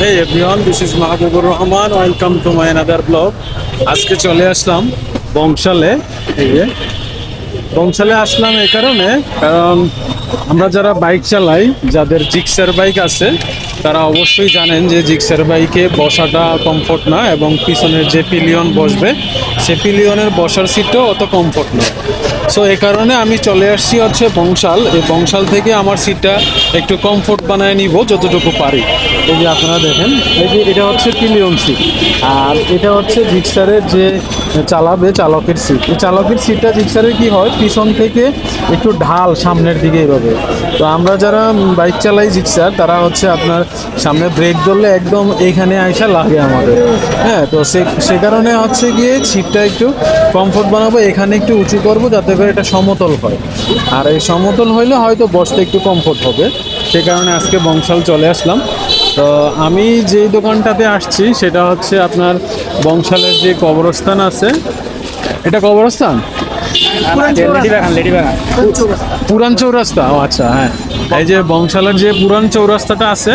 Hey everyone, this is Mahbubur Rahman welcome to my another blog আজকে চলে আসলাম বংশালে। এই যে বংশালে আসলাম এই কারণে কারণ আমরা যারা বাইক চালাই যাদের জিক্সার বাইক আছে তারা অবশ্যই জানেন যে জিক্সার বাইকে বসাটা কমফোর্ট না এবং পিছনের যে পিলিয়ন বসবে সে পিলিয়নের বসার সিটটাও অত কমফোর্ট না। সো এই কারণে আমি চলে আসছি হচ্ছে বংশাল। এই বংশাল থেকে আমার সিটটা একটু কমফোর্ট বানায় নিব যতটুকু পারি। এই যে আপনারা দেখেন, এই যে এটা হচ্ছে পিলিয়ন সিট। আর এটা হচ্ছে জিক্সারের যে চালাবে চালকের সিট। এই চালকের সিটটা জিক্সারের কি হয়? পিছন থেকে একটু ঢাল সামনের দিকে এভাবে। তো আমরা যারা বাইক চালাই জিক্সার তারা হচ্ছে আপনার সামনে ব্রেক ধরলে একদম এইখানে আইসা লাগে আমাদের। হ্যাঁ তো সে সে কারণে হচ্ছে গিয়ে সিটটা একটু কমফোর্ট বানাবো, এখানে একটু উঁচু করব, যাতে করে এটা সমতল হয়। আর এই সমতল হইলে হয়তো বসতে একটু কমফোর্ট হবে। সে কারণে আজকে বংশাল চলে আসলাম। তো আমি যেই দোকানটাতে আসছি সেটা হচ্ছে আপনার বংশালের যে কবরস্থান আছে। এটা কবরস্থান? পুরান চৌরাস্তা। ও আচ্ছা হ্যাঁ। এই যে বংশালের যে পুরান চৌরাস্তাটা আছে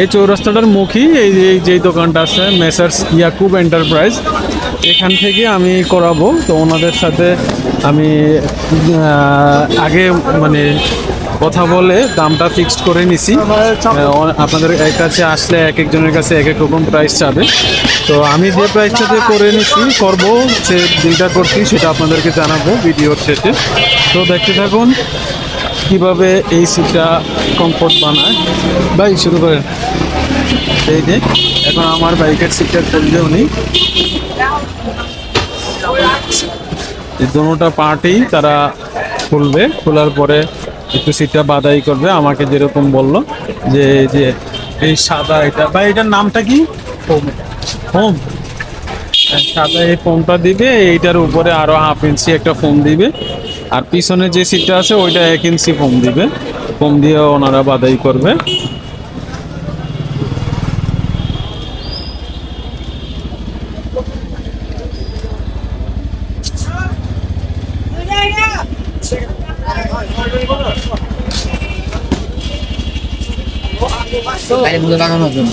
এই চৌরাস্তাটার মুখী এই যে এই যেই দোকানটা আছে মেসার্স ইয়াকুব এন্টারপ্রাইজ এখান থেকে আমি করাবো। তো ওনাদের সাথে আমি আগে মানে কথা বলে দামটা ফিক্সড করে নিছি। আপনাদের কাছে আসলে এক একজনের কাছে এক এক রকম প্রাইস চাবে। তো আমি যে প্রাইসটাতে করে নিছি করব যে দিনটা করছি সেটা আপনাদেরকে জানাব ভিডিওর শেষে। তো দেখতে থাকুন কীভাবে এই সিটটা কমফোর্ট বানায়। ভাই শুরু করেন। এই যে এখন আমার বাইকের সিটটা খুলবে উনি এই দোনোটা পার্টি তারা খুলবে। খোলার পরে একটু সিটটা বাদাই করবে আমাকে যেরকম বলল যে এই যে এই সাদা এটা বা এটার নামটা কি? ফোম ফোম সাদা এই ফোমটা দিবে এইটার উপরে আরও হাফ ইঞ্চি একটা ফোম দিবে আর পিছনে যে সিটটা আছে ওইটা এক ইঞ্চি ফোম দিবে ফোম দিয়ে ওনারা বাদাই করবে। গাড়ি মধ্যে লাগানোর জন্য।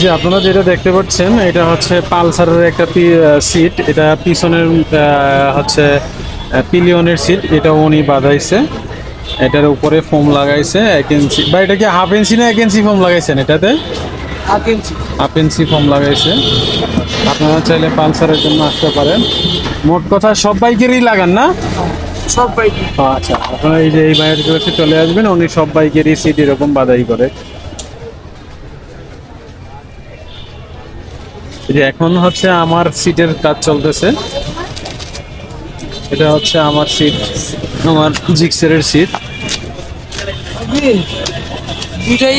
যে আপনারা যেটা দেখতে পাচ্ছেন এটা হচ্ছে পালসারের একটা সিট এটা পিছনের হচ্ছে পিলিয়নের সিট এটা উনি বাঁধাইছে। এটার উপরে ফোম লাগাইছে এক ইঞ্চি বা এটা কি হাফ ইঞ্চি না এক ইঞ্চি ফোম লাগাইছেন এটাতে? হাফ ইঞ্চি ফোম লাগাইছে। আপনারা চাইলে পালসারের জন্য আসতে পারেন। মোট কথা সব বাইকেরই লাগান না? সব বাইক আচ্ছা আপনারা এই যে এই কাছে চলে আসবেন উনি সব বাইকেরই সিট এরকম বাধাই করে। যে এখন হচ্ছে আমার সিটের কাজ চলতেছে। এটা হচ্ছে আমার সিট আমার জিক্সারের সিট দুটাই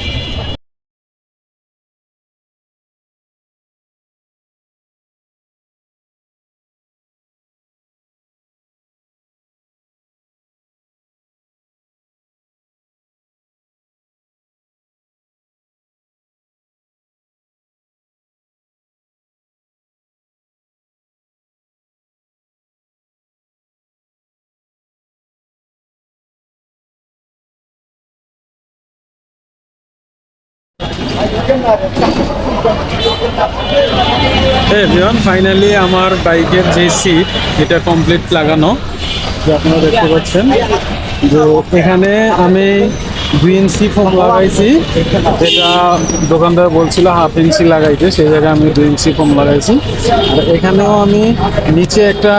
এভরিওয়ান ফাইনালি আমার বাইকের যে সিট এটা কমপ্লিট লাগানো। যে আপনারা দেখতে পাচ্ছেন যে এখানে আমি দুই ইঞ্চি ফোম লাগাইছি। যেটা দোকানদার বলছিল হাফ ইঞ্চি লাগাইতে সেই জায়গায় আমি দুই ইঞ্চি ফোম লাগাইছি। আর এখানেও আমি নিচে একটা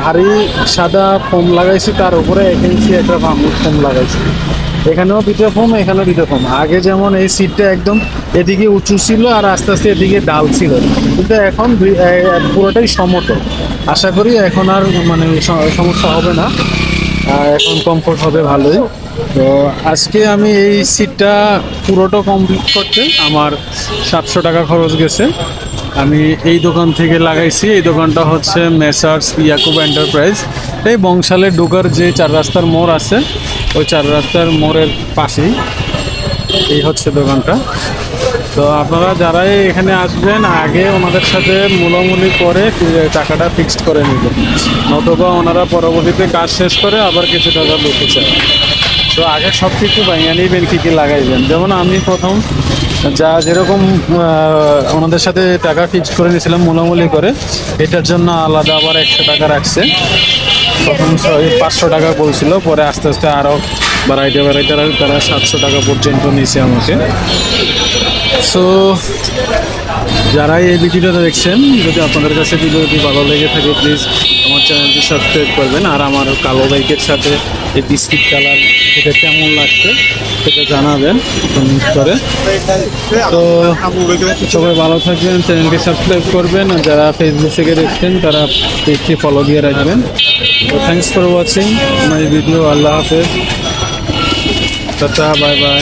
ভারী সাদা ফোম লাগাইছি তার উপরে এক ইঞ্চি একটা ফোম লাগাইছি। এখানেও দুটো ফোম, এখানেও দুটো ফোম। আগে যেমন এই সিটটা একদম এদিকে উঁচু ছিল আর আস্তে আস্তে এদিকে ডাল ছিল। কিন্তু এখন পুরোটাই সমতল। আশা করি এখন আর মানে সমস্যা হবে না। এখন কমফোর্ট হবে ভালোই। তো আজকে আমি এই সিটটা পুরোটা কমপ্লিট করতে আমার সাতশো টাকা খরচ গেছে। আমি এই দোকান থেকে লাগাইছি। এই দোকানটা হচ্ছে মেসার্স ইয়াকুব এন্টারপ্রাইজ। এই বংশালে ঢোকার যে চার রাস্তার মোড় আছে ওই চার রাস্তার মোড়ের পাশেই এই হচ্ছে দোকানটা। তো আপনারা যারাই এখানে আসবেন, আগে ওনাদের সাথে মূলামূলি করে টাকাটা ফিক্সড করে নেবেন। নতবা ওনারা পরবর্তীতে কাজ শেষ করে আবার কিছু টাকা লুটে চায় তো আগে সব কিছু বাইয়া নিবেন, কী কী লাগাইবেন? যেমন আমি প্রথম যা যেরকম ওনাদের সাথে টাকা ফিক্স করে নিয়েছিলাম, মূলামূলি করে, এটার জন্য আলাদা আবার একশো টাকা রাখছে। প্রথম পাঁচশো টাকা বলছিল, পরে আস্তে আস্তে আরও বাড়াইতে তারা- তারা সাতশো টাকা পর্যন্ত নিয়েছে আমাকে। সো যারাই এই ভিডিওটা দেখছেন, যদি আপনাদের কাছে ভিডিওটি ভালো লেগে থাকে প্লিজ আমার চ্যানেলটি সাবস্ক্রাইব করবেন। আর আমার কালো বাইকের সাথে এই বিস্কিট কালার, এটা কেমন লাগছে সেটা জানাবেন কমেন্ট করে। তো সবাই ভালো থাকবেন, চ্যানেলটি সাবস্ক্রাইব করবেন। আর যারা ফেসবুক থেকে দেখছেন, তারা পেজটি ফলো দিয়ে রাখবেন। তো thanks for watching my video আল্লাহ হাফেজ। Tata bye bye